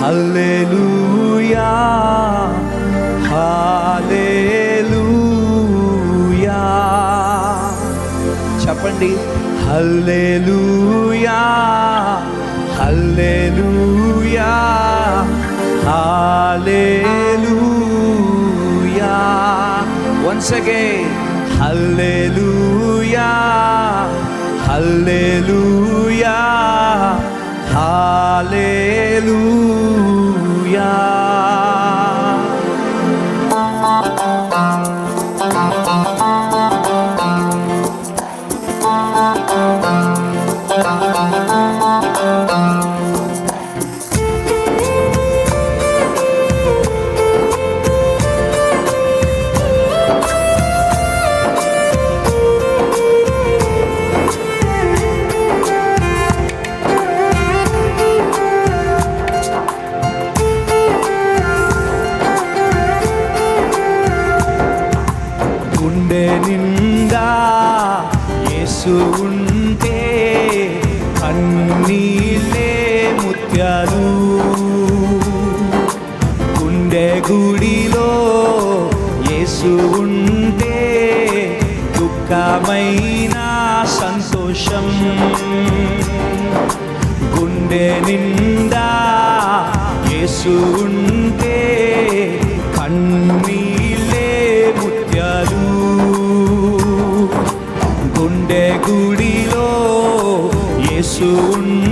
హల్లెలూయా hallelujah. చెప్పండి hallelujah hallelujah hallelujah. Once again hallelujah hallelujah. హల్లెలూయా యేసు ఉంటే అన్నీలే ముత్యాలు. గుండె గుడిలో యేసు ఉంటే దుఃఖమైన సంతోషం. గుండె నిండా యేసు ఉంటే కన్ను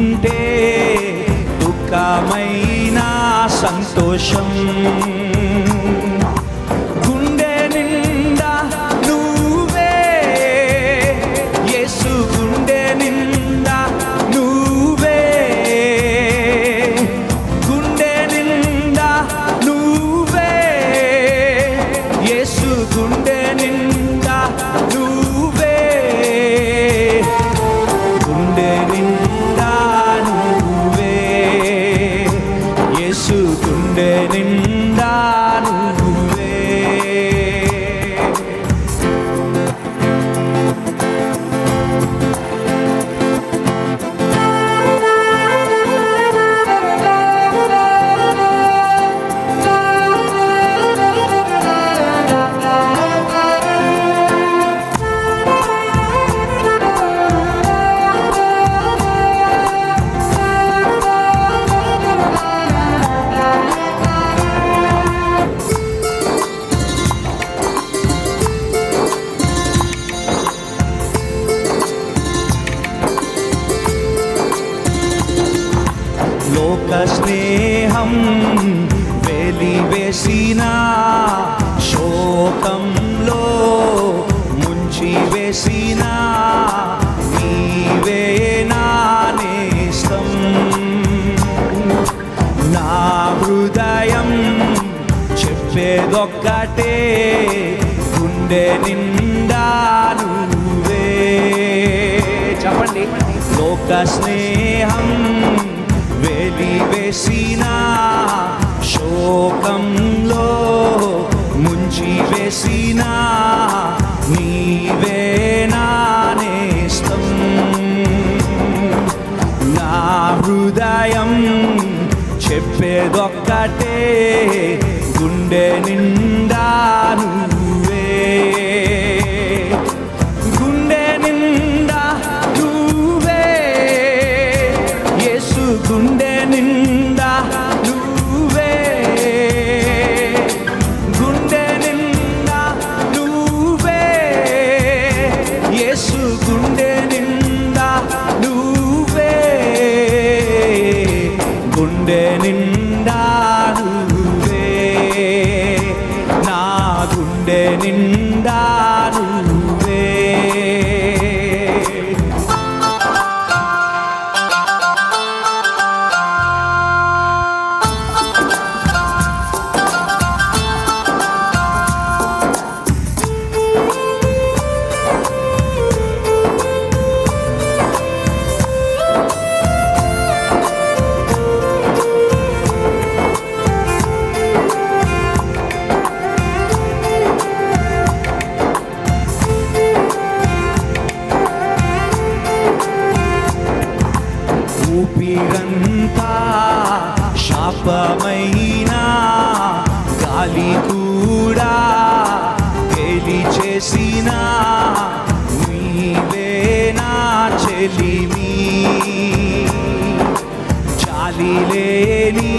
ఉంటే దుఃఖమైన సంతోషం. గుండె స్నేహం వెలివేసిన శోకంలో ముంచి వేసిన నీవే నా నా హృదయం చెప్పేదొక్కటే గుండె నిండా నువ్వే. చెప్పండి. లోక స్నేహం వెలివేసిన శోకంలో ముంచి వేసిన నీవే నా నేస్తం. నా హృదయం చెప్పేదొక్కటే గుండె నిండాను చెలిమి చాలి లేని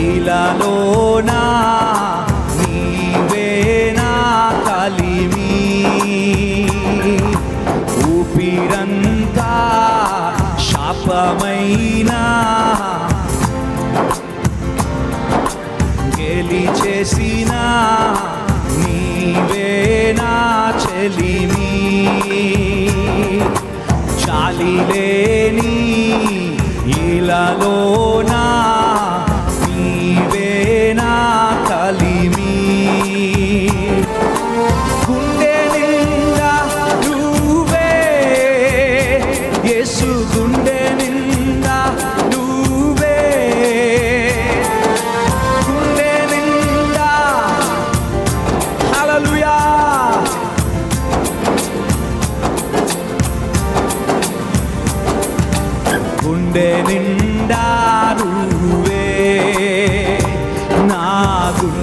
ఇలాలోనా నీవేనా కలిమి. ఊపిరంతా శాపమైనా గెలి చేసిన నీవేనా చెలిమి. చాలి లేని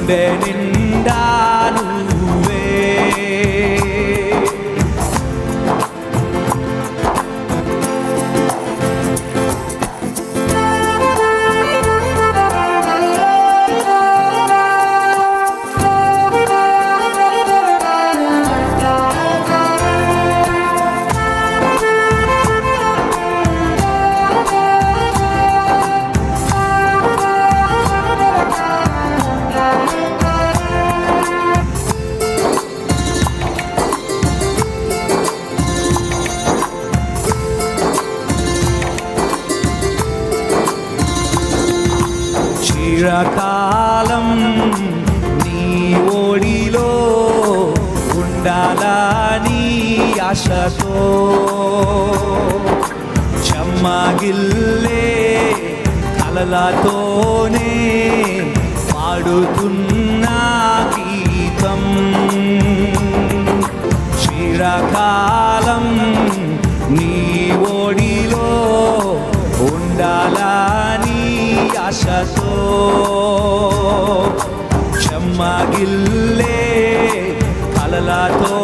గుండె కాలం నీ ఓడిలో ఉండాలని ఆశతో? చెమ్మగిల్లే కలలతోనే పాడుతున్న గీతం. చిరకాలం ఆశతో చెమ్మగిల్లే కలలతోనే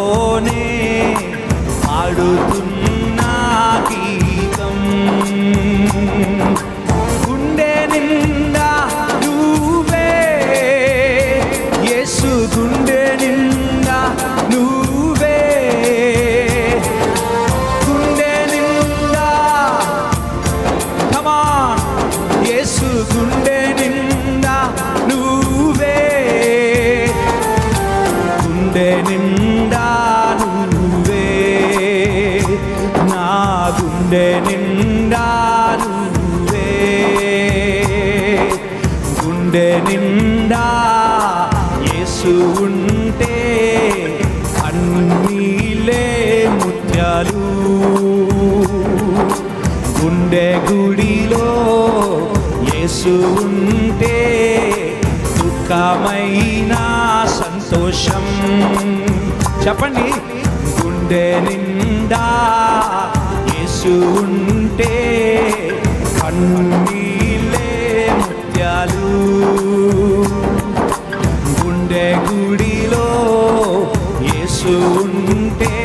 గుండె నిండా యేసు ఉంటే అన్నీలే ముత్యాలు. గుండె గుడిలో యేసు ఉంటే దుఃఖమైన సంతోషం. చెప్పండి గుండె నిండా యేసు ఉంటే కన్నీలే క్షణాలు గుండె గుడిలో యేసు ఉంటే